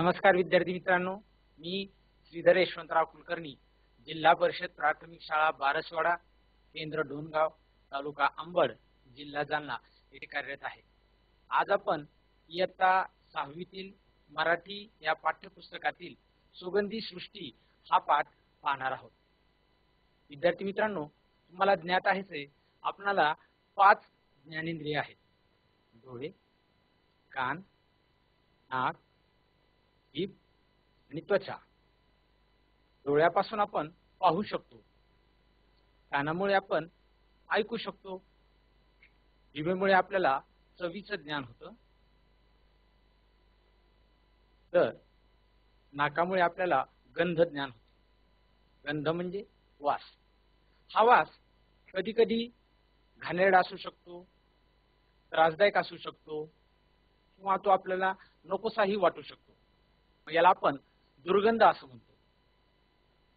नमस्कार विद्यार्थी मित्रांनो मी श्रीधर यशवंतराव कुलकर्णी जिल्हा परिषद प्राथमिक शाळा बारसवाडा केंद्र डोनगाव तालुका अंबड जिल्हा जालना येथे कार्यरत आहे. आज आपण इयत्ता सहावीतील मराठी या पाठ्यपुस्तकातील सुगंधी सृष्टी हा पाठ पाहणार आहोत. विद्यार्थी मित्रांनो तुम्हाला ज्ञात आहेच आहे, आपणाला पाच ज्ञानेंद्रिय आहेत. डोळे कान नाक जीभ आणि त्वचा. डोळ्यापासून आपण पाहू शकतो. कानामुळे आपण ऐकू शकतो. जिभेमुळे आपल्याला चवीचं ज्ञान होतं. तर नाकामुळे आपल्याला गंध ज्ञान होतं. गंध म्हणजे वास. हा वास कधी कधी घाणेरडा असू शकतो त्रासदायक असू शकतो किंवा तो आपल्याला नकोसाही वाटू शकतो. याला आपण दुर्गंध असं म्हणतो.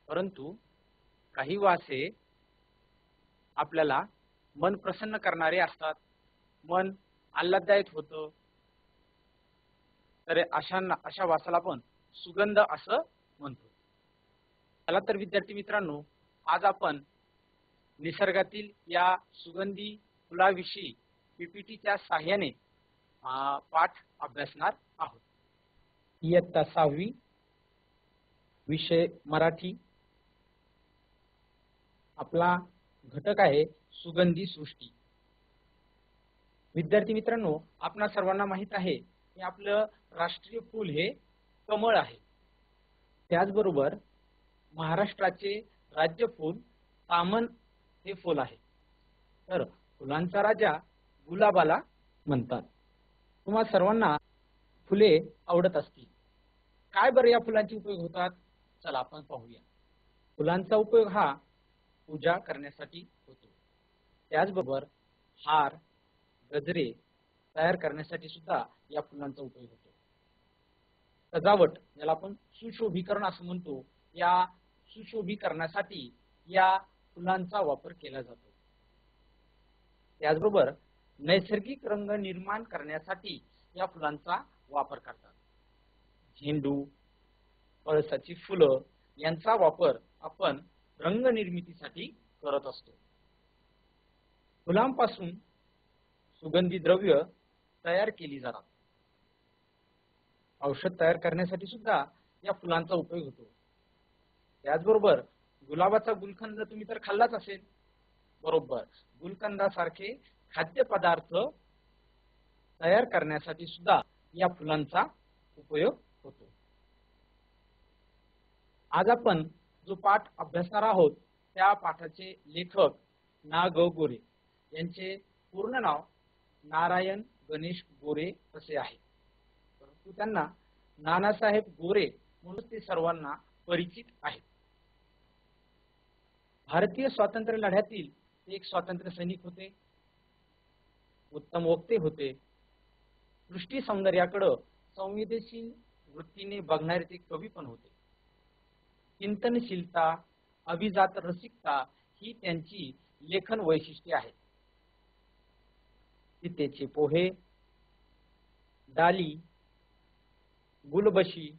परंतु काही वासे आपल्याला मन प्रसन्न करणारे असतात. मन आल्हाददायक होतं. तर अशांना अशा वासाला आपण सुगंध असं म्हणतो. चला तर विद्यार्थी मित्रांनो आज आपण निसर्गातील या सुगंधी फुलाविषयी पीपीटीच्या साह्याने पाठ अभ्यासणार आहोत. इयत्ता सहावी विषय मराठी. आपला घटक आहे सुगंधी सृष्टी. विद्यार्थी मित्रांनो आपणा सर्वांना माहीत आहे की आपलं राष्ट्रीय फूल हे कमळ आहे. त्याचबरोबर महाराष्ट्राचे राज्य फूल सामन हे फूल आहे. तर फुलांचा राजा गुलाबाला म्हणतात. तुम्हा सर्वांना फुले आवडत असतील. काय बरं या फुलांचे उपयोग होतात? चला आपण पाहूया. फुलांचा उपयोग हा पूजा करण्यासाठी होतो. त्याचबरोबर हार गजरे तयार करण्यासाठी सुद्धा या फुलांचा उपयोग होतो. सजावट ज्याला आपण सुशोभीकरण असं म्हणतो या सुशोभीकरणासाठी या फुलांचा वापर केला जातो. त्याचबरोबर नैसर्गिक रंग निर्माण करण्यासाठी या फुलांचा वापर करतात. झेंडू पळसाची फुलं यांचा वापर आपण रंग निर्मितीसाठी करत असतो. फुलांपासून सुगंधी द्रव्य तयार केली जातात. औषध तयार करण्यासाठी सुद्धा या फुलांचा उपयोग होतो. त्याचबरोबर गुलाबाचा गुलकंद तुम्ही तर खाल्लाच असेल. बरोबर. गुलकंदासारखे खाद्यपदार्थ तयार करण्यासाठी सुद्धा या फुलांचा उपयोग होतो. आज आपण जो पाठ अभ्यासणार आहोत त्या पाठाचे लेखक ना ग गोरे. यांचे पूर्ण नाव नारायण गणेश गोरे असे आहे. परंतु त्यांना नानासाहेब गोरे म्हणून ते सर्वांना परिचित आहेत. भारतीय स्वातंत्र्य लढ्यातील एक स्वातंत्र्य सैनिक होते. उत्तम वक्ते होते. दृष्टी सौंदर्याकडं संवेदनशील वृत्तीने बघणारे ते कवी पण होते. चिंतनशीलता अभिजात रसिकता ही त्यांची लेखन वैशिष्ट्ये आहेत. सीतेचे पोहे डाली गुलबशी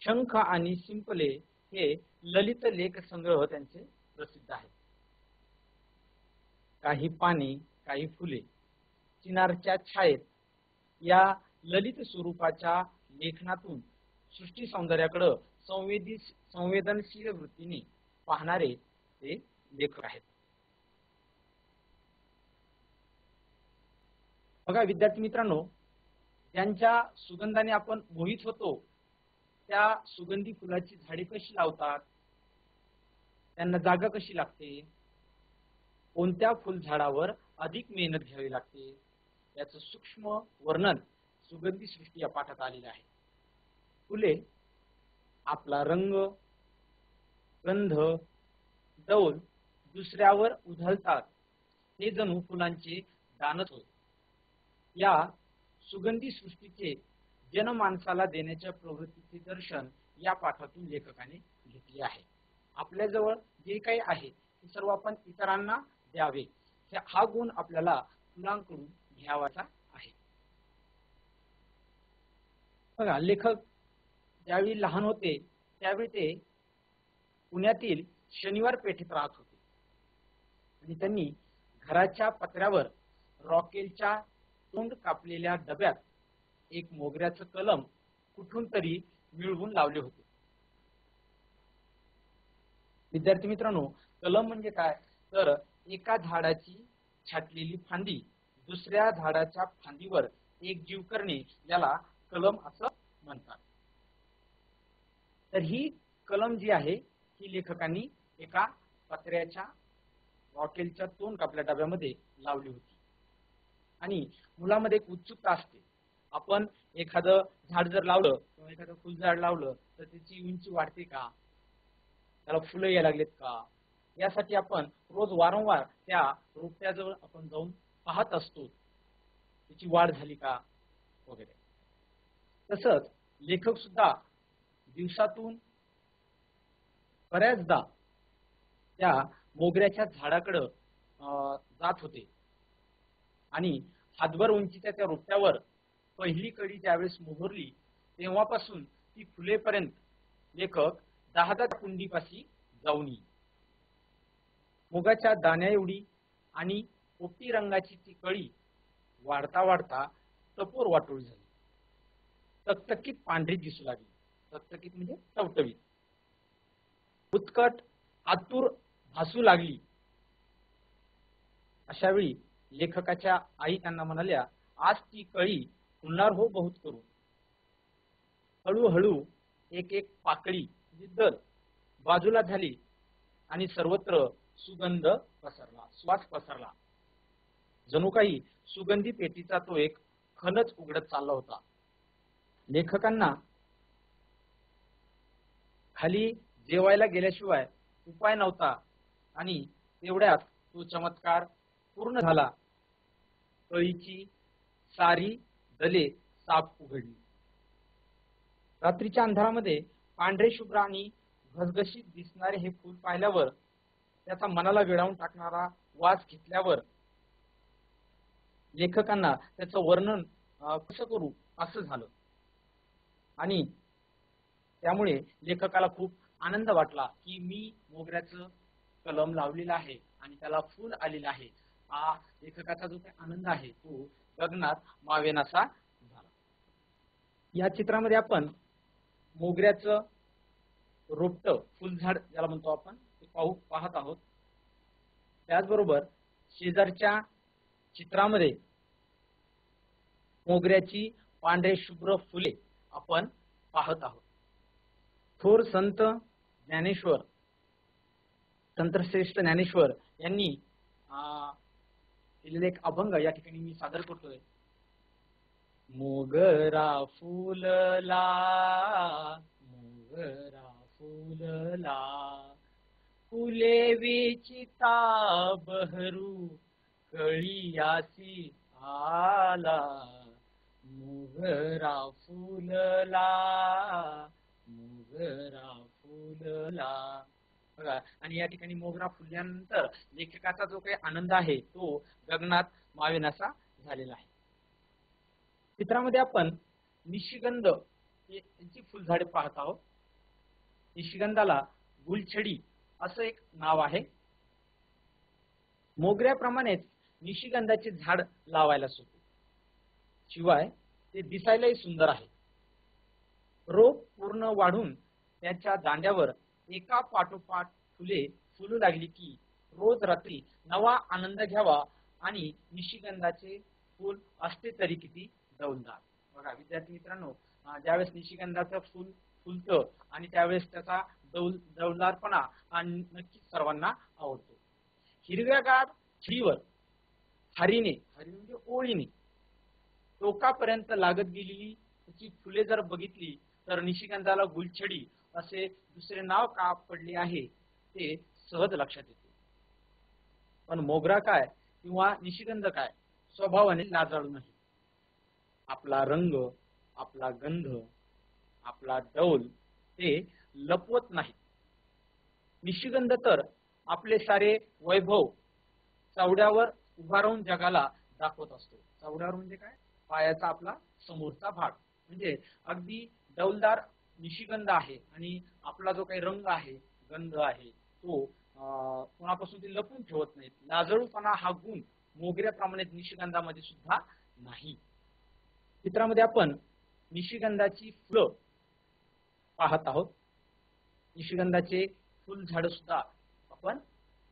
शंख आणि शिंपले हे ललित लेख संग्रह त्यांचे प्रसिद्ध आहेत. काही पाने काही फुले चिनारच्या छायेत या ललित स्वरूपाच्या लेखनातून सृष्टी सौंदर्याकडं संवेदी संवेदनशील वृत्तीने पाहणारे ते लेखक आहेत. बघा विद्यार्थी मित्रांनो ज्यांच्या सुगंधाने आपण मोहित होतो त्या सुगंधी फुलाची झाडे कशी लावतात? त्यांना जागा कशी लागते? कोणत्या फुलझाडावर अधिक मेहनत घ्यावी लागते? याचं सूक्ष्म वर्णन सुगंधी सृष्टी या पाठात आलेल्या आहे. फुले आपला रंग गंध डौल दुसऱ्यावर उधळतात. हे जणू फुलांचे दानच होय या सुगंधी सृष्टीचे जनमानसाला देण्याच्या प्रवृत्तीचे दर्शन या पाठातून लेखकाने घेतले आहे. आपल्याजवळ जे काही आहे ते सर्व आपण इतरांना द्यावे. हा गुण आपल्याला फुलांकडून घ्यावाचा आहे बघा लेखक ज्यावेळी लहान होते त्यावेळी ते पुण्यातील शनिवार पेठेत राहत होते. आणि त्यांनी घराच्या पत्र्यावर रॉकेलच्या तोंड कापलेल्या डब्यात एक मोगऱ्याचं कलम कुठून तरी मिळवून लावले होते. विद्यार्थी मित्रांनो कलम म्हणजे काय? तर एका झाडाची छाटलेली फांदी दुसऱ्या झाडाच्या फांदीवर एक जीव करणे याला कलम असं म्हणतात. तर ही कलम जी आहे ही लेखकांनी एका पत्र्याच्या रॉकेलच्या तोंड कापल्या डब्यामध्ये लावली होती. आणि मुलामध्ये एक उत्सुकता असते. आपण एखादं झाड जर लावलं किंवा एखादं फुलझाड लावलं तर त्याची उंची वाढते का? त्याला फुलं यायला लागलेत का? यासाठी आपण रोज वारंवार त्या रोपट्याजवळ आपण जाऊन पाहत असतो. त्याची वाढ झाली का? वगैरे. तसंच लेखक सुद्धा दिवसातून बऱ्याचदा त्या मोगऱ्याच्या झाडाकडं अं, जात होते. आणि हातभर उंचीच्या त्या रोपट्यावर पहिली कडी ज्यावेळेस मोहरली तेव्हापासून ती फुलेपर्यंत लेखक दहा दहा कुंडीपाशी जाऊन येई मुगाच्या दाण्या एवढी आणि पोपटी रंगाची ती कळी वाढता वाढता टपोर वाटोळी झाली. तकतकीत पांढरी दिसू लागली. तकतकीत म्हणजे टवटवीत उत्कट आतुर भासू लागली. अशा वेळी लेखकाच्या आई त्यांना म्हणाल्या आज ती कळी फुलणार हो बहुत करू. हळूहळू एक एक पाकळी म्हणजे दल बाजूला झाली आणि सर्वत्र सुगंध पसरला श्वास पसरला. जणू काही सुगंधी पेटीचा तो एक खनच उघडत चालला होता. लेखकांना खाली जेवायला गेल्याशिवाय उपाय नव्हता आणि तेवढ्यात तो चमत्कार पूर्ण झाला. कळीची सारी दले साप उघडली. रात्रीच्या अंधारामध्ये पांढरे शुभ्र आणि घसघशीत दिसणारे हे फूल पाहिल्यावर त्याचा मनाला वेळावून टाकणारा वास घेतल्यावर लेखकांना त्याचं वर्णन कसं करू असं झालं. आणि त्यामुळे लेखकाला खूप आनंद वाटला की मी मोगऱ्याचं कलम लावलेलं आहे आणि त्याला फुल आलेलं आहे. हा लेखकाचा जो काही आनंद आहे तो गगनात मावेनासा झाला. या चित्रामध्ये आपण मोगऱ्याचं रोपट फुलझाड ज्याला म्हणतो आपण ते पाहू पाहत आहोत. त्याचबरोबर शेजारच्या चित्रामध्ये मोगऱ्याची पांढरे शुभ्र फुले आपण पाहत आहोत. थोर संत ज्ञानेश्वर तंत्रश्रेष्ठ ज्ञानेश्वर यांनी अं, केलेला एक अभंग या ठिकाणी मी सादर करतोय. मोगरा फुलला मोगरा फुलला फुले विचिता बहरू कळियासी आला. मोगरा फुलला मोगरा फुलला. बघा आणि या ठिकाणी मोगरा फुलल्यानंतर लेखकाचा जो काही आनंद आहे तो गगनात मावेनासा झालेला आहे. चित्रामध्ये आपण निशिगंध यांची फुलझाडे पाहत आहोत निशिगंधाला गुलछडी असं एक नाव आहे. मोगऱ्याप्रमाणेच निशिगंधाचे झाड लावायला सोपे शिवाय ते दिसायलाही सुंदर आहे. रोप पूर्ण वाढून त्याच्या दांड्यावर एका पाठोपाठ फुले फुलू लागली की रोज रात्री नवा आनंद घ्यावा आणि निशिगंधाचे फूल असते तरी किती दौलदार. बघा विद्यार्थी मित्रांनो ज्यावेळेस निशिगंधाचं फूल फुलतं आणि त्यावेळेस त्याचा दौल दौलदारपणा नक्कीच सर्वांना आवडतो. हिरव्यागार छडीवर हरीने हरी म्हणजे ओळीने टोकापर्यंत लागत गेलेली त्याची फुले जर बघितली तर निशिगंधाला गुलछडी असे दुसरे नाव का पडले आहे ते सहज लक्षात येते. पण मोगरा काय किंवा निशिगंध काय स्वभावाने लाजाळू नाही आपला रंग आपला गंध आपला डौल ते लपवत नाही निशिगंध तर आपले सारे वैभव चावड्यावर उभा राहून जगाला दाखवत असतो. चावड्यावर म्हणजे काय? पायाचा आपला समोरचा भाग. म्हणजे अगदी डौलदार निशिगंध आहे आणि आपला जो काही रंग आहे गंध आहे तो कोणापासून ते लपून ठेवत नाहीत. लाजळूपणा हा गुण मोगऱ्याप्रमाणे निशिगंधामध्ये सुद्धा नाही. चित्रामध्ये आपण निशिगंधाची फुलं पाहत आहोत. निशिगंधाचे फुल झाड सुद्धा आपण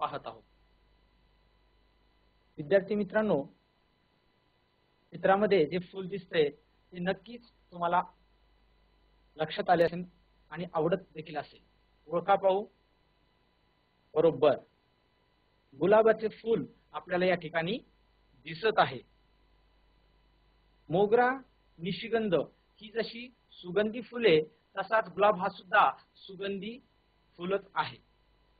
पाहत आहोत. विद्यार्थी मित्रांनो चित्रामध्ये जे फुल दिसतंय ते नक्कीच तुम्हाला लक्षात आले असेल आणि आवडत देखील असेल. ओळखा पाहू. बरोबर. गुलाबाचे फूल आपल्याला या ठिकाणी दिसत आहे. मोगरा निशिगंध ही जशी सुगंधी फुले तसाच गुलाब हा सुद्धा सुगंधी फुलच आहे.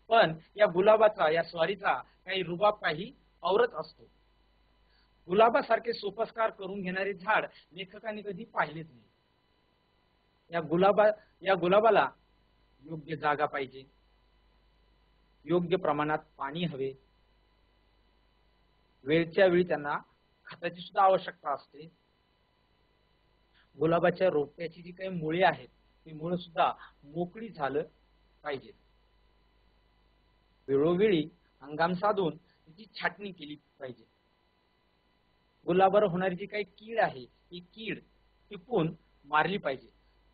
पण या गुलाबाचा या स्वारीचा काही रुबाब काही औरच असतो. गुलाबासारखे सोपस्कार करून घेणारे झाड लेखकांनी कधी पाहिलेच नाही. या गुलाबा या गुलाबाला योग्य जागा पाहिजे. योग्य प्रमाणात पाणी हवे. वेळच्या वेळी त्यांना खताची सुद्धा आवश्यकता असते. गुलाबाच्या रोपट्याची जी काही मुळे आहेत ती मुळे सुद्धा मोकळी झालं पाहिजे. वेळोवेळी हंगाम साधून तिची छाटणी केली पाहिजे. गुलाबावर होणारी जी काही कीड आहे ती कीड टिपून मारली पाहिजे.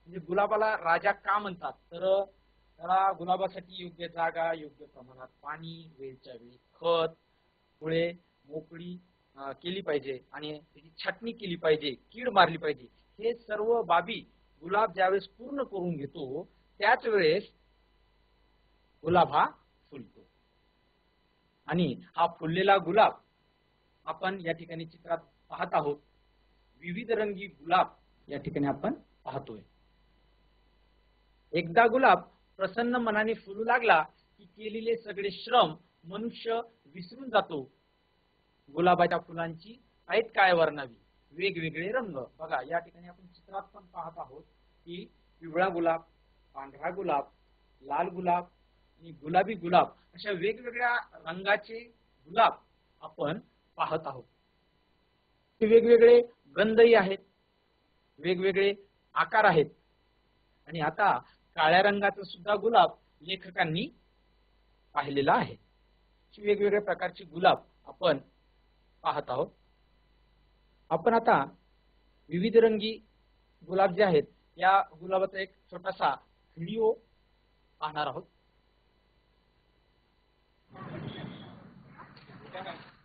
म्हणजे गुलाबाला राजा का म्हणतात? तर त्याला गुलाबासाठी योग्य जागा योग्य प्रमाणात पाणी वेळच्या वेळी खत फुळे मोकळी केली पाहिजे आणि त्याची छाटणी केली पाहिजे कीड मारली पाहिजे. हे सर्व बाबी गुलाब ज्यावेळेस पूर्ण करून घेतो त्याच वेळेस गुलाब हा फुलतो. आणि हा फुललेला गुलाब आपण या ठिकाणी चित्रात पाहत आहोत. विविध रंगी गुलाब या ठिकाणी आपण पाहतोय. एकदा गुलाब प्रसन्न मनाने फुलू लागला की केलेले सगळे श्रम मनुष्य विसरून जातो. गुलाबाच्या फुलांची आहेत काय वर्णावी? वेगवेगळे रंग. बघा या ठिकाणी आपण चित्रात पण पाहत आहोत की पिवळा गुलाब पांढरा गुलाब लाल गुलाब आणि गुलाबी गुलाब अशा वेगवेगळ्या रंगाचे गुलाब आपण पाहत आहोत. ते वेगवेगळे गंधही आहेत वेगवेगळे आकार आहेत. आणि आता काळ्या रंगाचा सुद्धा गुलाब लेखकांनी पाहिलेला आहे. वेगवेगळ्या प्रकारचे गुलाब आपण पाहत आहोत. आपण आता विविध रंगी गुलाब जे आहेत या गुलाबाचा एक छोटासा व्हिडिओ पाहणार आहोत.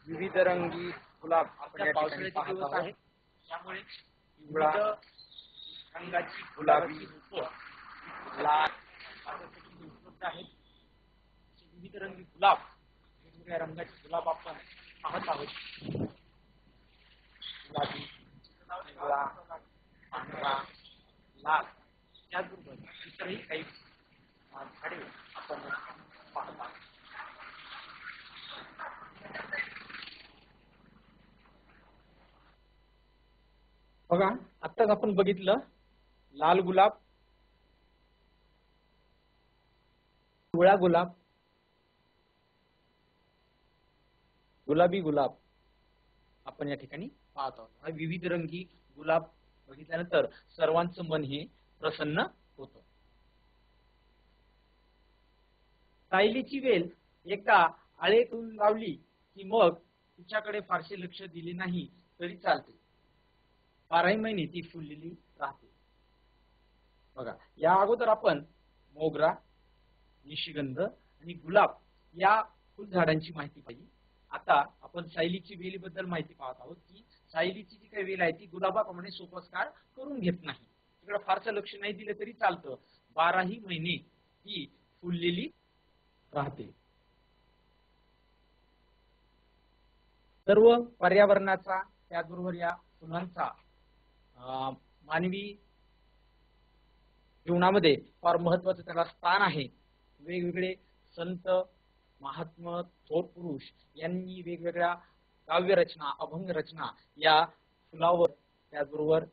विविध रंगी गुलाब आपण या ठिकाणी पाहत आहोत. त्यामुळे पिवळा रंगाची गुलाबी रोपं लाल उपलब्ध आहेत. विविध रंगी गुलाब वेगवेगळ्या रंगाचे गुलाब आपण पाहत आहोत. गुलाबी पिवळा पांढरा लाल त्याचबरोबर इतरही काही अं, झाडे आपण पाहत आहोत बघा आत्ताच आपण बघितलं लाल गुलाब पिवळा गुलाब गुलाबी गुलाब आपण या ठिकाणी पाहत आहोत. हा विविध रंगी गुलाब बघितल्यानंतर सर्वांचं मन हे प्रसन्न होतं. सायलीची वेल एकदा आळेतून लावली की मग तिच्याकडे फारसे लक्ष दिले नाही तरी चालते. बाराही महिने ती फुललेली राहते. बघा या अगोदर आपण मोगरा निशिगंध आणि गुलाब या फुलझाडांची माहिती पाहिजे आता आपण सायलीची वेलीबद्दल माहिती पाहत आहोत की सायलीची जी काही वेल आहे ती गुलाबाप्रमाणे सोपस्कार करून घेत नाही. तिकडे फारसं लक्ष नाही दिलं तरी चालतं. बाराही महिने ती फुललेली राहते. सर्व पर्यावरणाचा त्याचबरोबर या फुलांचा मानवी जीवनामध्ये फार महत्वाचं त्याला स्थान आहे. वेगवेगळे संत महात्मा थोर पुरुष यांनी वेगवेगळ्या काव्य रचना अभंग रचना या फुलावर त्याचबरोबर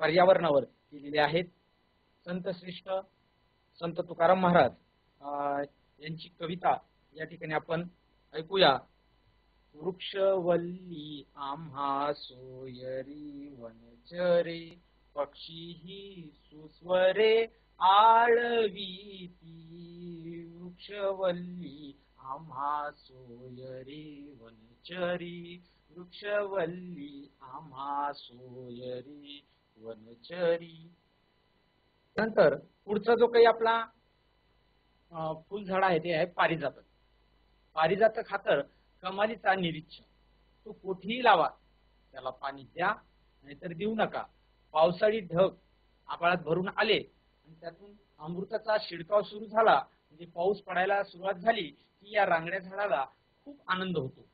पर्यावरणावर केलेल्या आहेत. संत श्रेष्ठ संत तुकाराम महाराज यांची कविता या ठिकाणी आपण ऐकूया. वृक्षवल्ली आम्हा सोयरी वनचरे पक्षी ही सुस्वरे आळवीती वृक्षवल्ली आम्हा सोयरी वनचरी वृक्षवल्ली आम्हा सोयरी वनचरी. नंतर पुढचा जो काही आपला फुलझाड आहे ते आहे पारिजातक. पारिजातक हा तर कमालीचा निरीच्छ तो कुठेही लावा त्याला पाणी द्या नाहीतर देऊ नका. पावसाळी ढग आभाळात भरून आले आणि त्यातून अमृताचा शिडकाव सुरू झाला. म्हणजे पाऊस पडायला सुरुवात झाली की या रांगड्या झाडाला खूप आनंद होतो.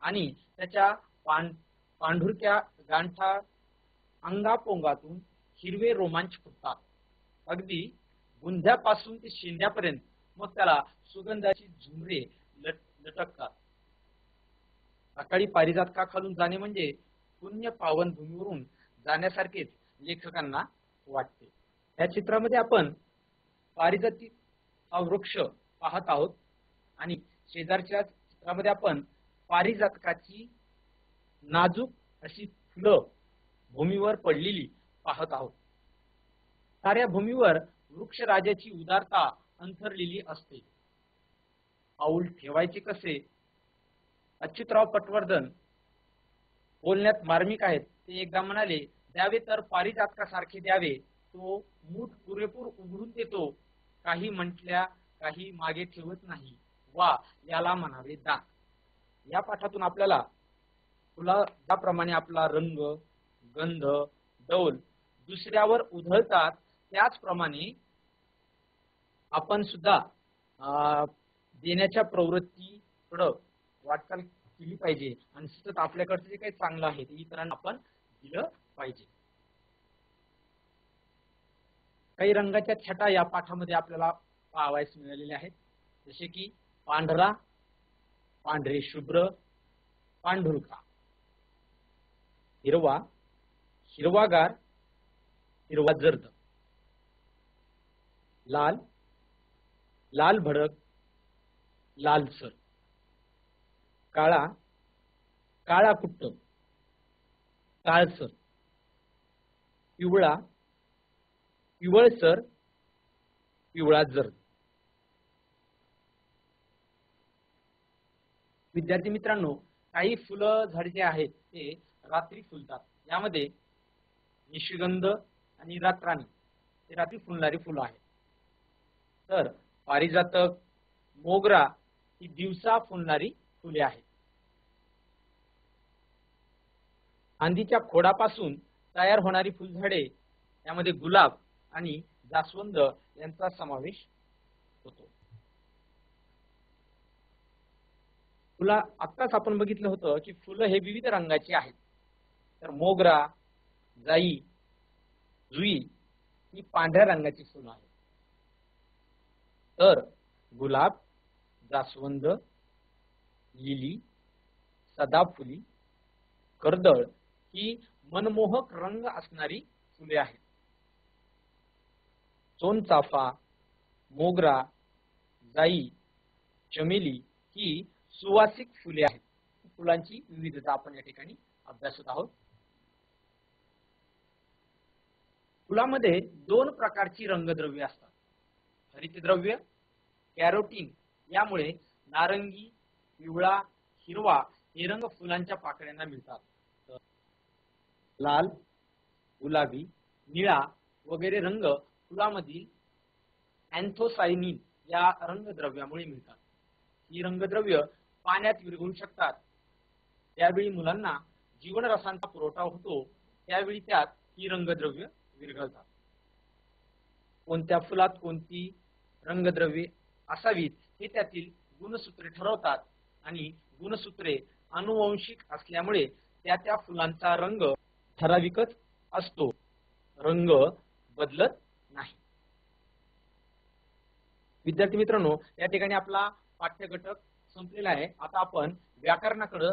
आणि त्याच्या पांढ पांढुरक्या गांठा अंगापोंगातून हिरवे रोमांच फुटतात. अगदी गुंध्यापासून ते शेंड्यापर्यंत मग त्याला सुगंधाची झुमरे लट लटकतात. सकाळी पारिजातका खालून जाणे म्हणजे पुण्य पावन भूमीवरून जाण्यासारखेच लेखकांना वाटते. या चित्रामध्ये आपण पारिजाती हा वृक्ष पाहत आहोत आणि शेजारच्या चित्रामध्ये आपण पारिजातकाची नाजूक अशी फुलं भूमीवर पडलेली पाहत आहोत. साऱ्या भूमीवर वृक्षराजाची उदारता अंथरलेली असते. पाऊल ठेवायचे कसे? अच्युतराव पटवर्धन बोलण्यात मार्मिक आहेत. ते एकदा म्हणाले द्यावे तर पारिजातकासारखे द्यावे. तो मूठ पुरेपूर उघडून देतो. काही म्हटल्या काही मागे ठेवत नाही. वा याला म्हणावे दान या पाठातून आपल्याला फुला ज्याप्रमाणे आपला रंग गंध डौल दुसऱ्यावर उधळतात त्याचप्रमाणे आपण सुद्धा अं, देण्याच्या प्रवृत्तीकडं वाटचाल केली पाहिजे. आणि सतत आपल्याकडचं जे काही चांगलं आहे ते इतरांना आपण दिलं पाहिजे. काही रंगाच्या छटा या पाठामध्ये आपल्याला पाहावयास मिळालेल्या आहेत. जसे की पांढरा पांढरे शुभ्र पांढुरका हिरवा हिरवागार हिरवा जर्द. लाल लाल भडक लालसर काळा काळा कुट्ट काळसर पिवळा पिवळसर पिवळा जर. विद्यार्थी मित्रांनो काही फुलं झाडे जे आहेत ते रात्री फुलतात. यामध्ये निशिगंध आणि रातराणी हे रात्री फुलणारी फुलं आहेत. तर पारिजातक मोगरा ही दिवसा फुलणारी फुले आहेत. आंधीच्या खोडापासून तयार होणारी फुलझाडे यामध्ये गुलाब आणि जास्वंद यांचा समावेश होतो. फुला आत्ताच आपण बघितलं होतं की फुलं हे विविध रंगाची आहेत. तर मोगरा जाई जुई ही पांढऱ्या रंगाची फुलं आहेत. तर गुलाब जास्वंद लिली सदाफुली कर्दळ ही मनमोहक रंग असणारी फुले आहेत. सोनचाफा मोगरा जाई चमेली ही सुवासिक फुले आहेत. फुलांची विविधता आपण या ठिकाणी अभ्यासत आहोत. फुलामध्ये दोन प्रकारची रंगद्रव्य असतात. हरितद्रव्य कॅरोटीन यामुळे नारंगी पिवळा हिरवा हे रंग फुलांच्या पाकळ्यांना मिळतात. लाल गुलाबी निळा वगैरे रंग फुलामधील अँथोसायनिन या रंगद्रव्यामुळे मिळतात. ही रंगद्रव्य पाण्यात विरघळू शकतात. त्यावेळी मुलांना जीवनरसांचा पुरवठा होतो त्यावेळी त्यात ही रंगद्रव्य विरघळतात. कोणत्या फुलात कोणती रंगद्रव्ये असावीत हे त्यातील गुणसूत्रे ठरवतात. आणि गुणसूत्रे अनुवंशिक असल्यामुळे त्या त्या फुलांचा रंग ठराविकच असतो. रंग बदलत नाही. विद्यार्थी मित्रांनो या ठिकाणी आपला पाठ्यघटक संपलेला आहे. आता आपण व्याकरणाकडे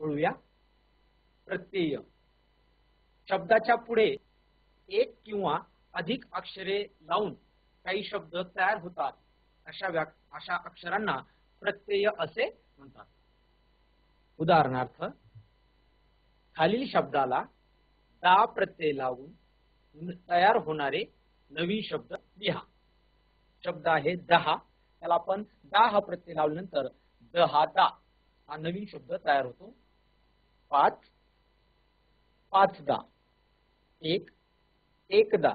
वळूया. प्रत्यय. शब्दाच्या पुढे एक किंवा अधिक अक्षरे लावून काही शब्द तयार होतात. अशा व्या अशा अक्षरांना प्रत्यय असे म्हणतात. उदाहरणार्थ खालील शब्दाला दा प्रत्यय लावून तयार होणारे नवीन शब्द लिहा. शब्द आहे दहा. त्याला आपण दा हा प्रत्यय लावल्यानंतर दहा दा हा नवीन शब्द तयार होतो. पाच. पाचदा एक. एकदा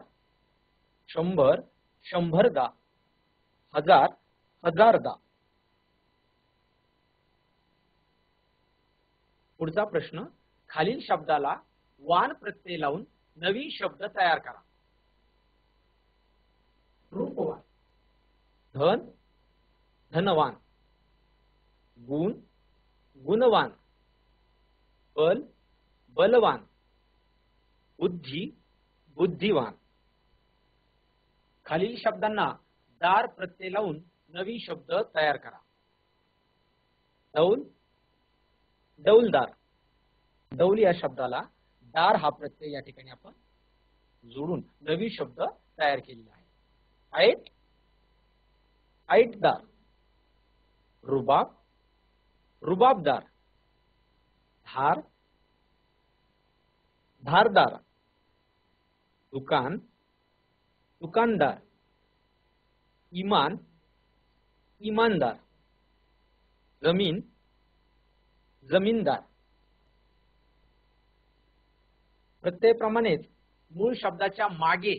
शंभर. शंभरदा हजार. हजारदा पुढचा प्रश्न खालील शब्दाला वान प्रत्यय लावून नवीन शब्द तयार करा. रूपवान. धन धनवान. गुण गुणवान. बल बलवान. बुद्धी बुद्धिवान. खालील शब्दांना दार प्रत्यय लावून नवीन शब्द तयार करा. दौल दौलदार दौल या शब्दाला दार हा प्रत्यय या ठिकाणी आपण जोडून नवीन शब्द तयार केलेला आहे. ऐट ऐटदार रुबाब. रुबाबदार. धार. धारदार. दुकान. दुकानदार. इमान. इमानदार. जमीन. जमीनदार. प्रत्ययप्रमाणेच मूळ शब्दाच्या मागे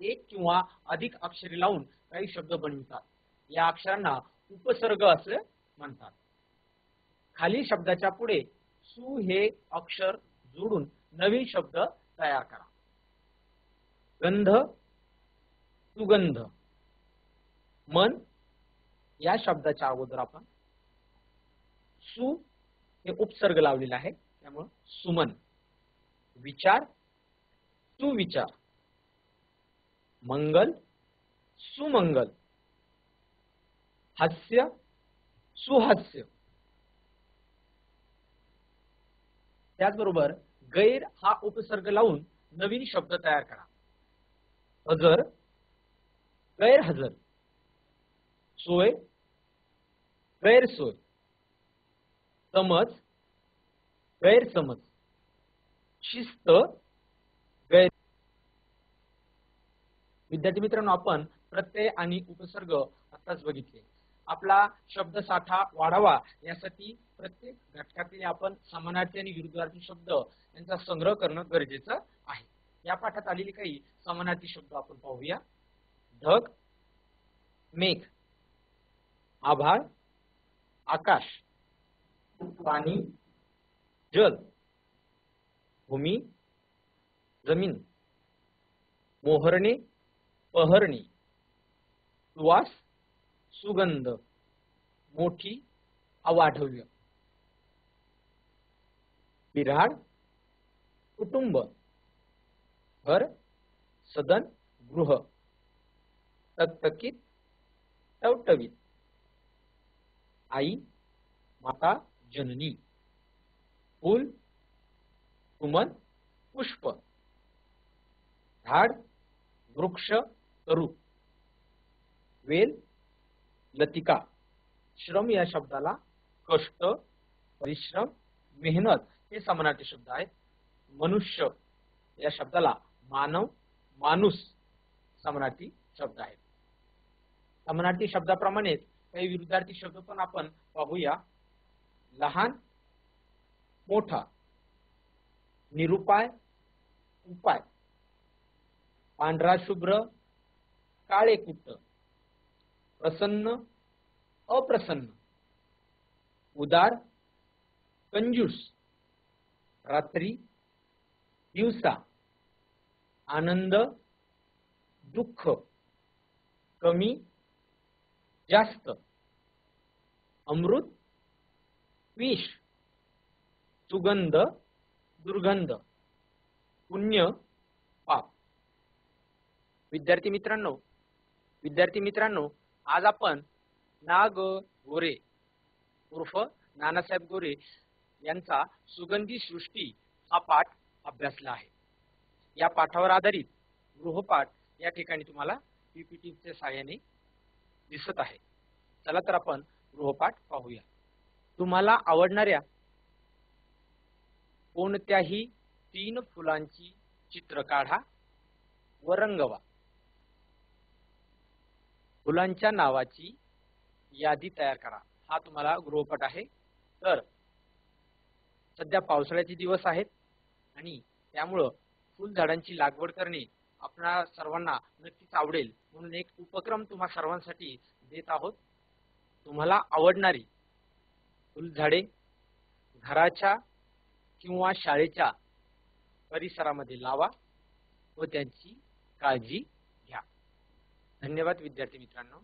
एक किंवा अधिक अक्षरे लावून काही शब्द बनवितात. या अक्षरांना उपसर्ग असे म्हणतात. खाली शब्दाच्या पुढे सु हे अक्षर जोडून नवीन शब्द तयार करा. गंध सुगंध मन या शब्दाच्या अगोदर आपण सु हे उपसर्ग लावलेला आहे. त्यामुळं सुमन विचार सुविचार. मंगल सुमंगल. हास्य सुहास्य. त्याचबरोबर गैर हा उपसर्ग लावून नवीन शब्द तयार करा. हजर गैरहजर. सोय गैरसोय. समज गैरसमज. शिस्त गैर विद्यार्थी मित्रांनो आपण प्रत्यय आणि उपसर्ग आताच बघितले. आपला शब्दसाठा वाढावा यासाठी प्रत्येक घटकातील आपण समानार्थी आणि विरुद्धार्थी शब्द यांचा संग्रह करणं गरजेचं आहे. या पाठात आलेले काही समानार्थी शब्द आपण पाहूया. ढग मेघ आभाळ आकाश. पाणी जल भूमी जमीन मोहरणे पहरणी सुवास सुगंध मोठी अवाढव्य बिराड कुटुंब घर सदन गृह तकतकीत टवटवीत आई माता जननी फूल सुमन पुष्प झाड वृक्ष तरु वेल लतिका. श्रम या शब्दाला कष्ट परिश्रम मेहनत हे समानार्थी शब्द आहेत. मनुष्य या शब्दाला मानव माणूस समानार्थी शब्द आहेत. समानार्थी शब्दाप्रमाणेच काही विरुद्धार्थी शब्द पण आपण पाहूया. लहान मोठा निरुपाय उपाय. पांढरा शुभ्र काळे कुट्ट प्रसन्न अप्रसन्न. उदार कंजूस. रात्री दिवसा. आनंद दुःख. कमी जास्त. अमृत विष सुगंध दुर्गंध पुण्य पाप. विद्यार्थी मित्रांनो विद्यार्थी मित्रांनो आज आपण ना ग गोरे उर्फ नानासाहेब गोरे यांचा सुगंधी सृष्टी हा पाठ अभ्यासला आहे. या पाठावर आधारित गृहपाठ या ठिकाणी तुम्हाला पीपीटीच्या सहाय्याने दिसत आहे. चला तर आपण गृहपाठ पाहूया. तुम्हाला आवडणाऱ्या कोणत्याही तीन फुलांची चित्र काढा व रंगवा. फुलांच्या नावाची यादी तयार करा. हा तुम्हाला गृहपट आहे. तर सध्या पावसाळ्याचे दिवस आहेत आणि त्यामुळं फुलझाडांची लागवड करणे आपणा सर्वांना नक्कीच आवडेल म्हणून एक उपक्रम तुम्हा सर्वांसाठी देत आहोत. तुम्हाला आवडणारी फुलझाडे घराच्या किंवा शाळेच्या परिसरामध्ये लावा व त्यांची काळजी घ्या. धन्यवाद विद्यार्थी मित्रांनो.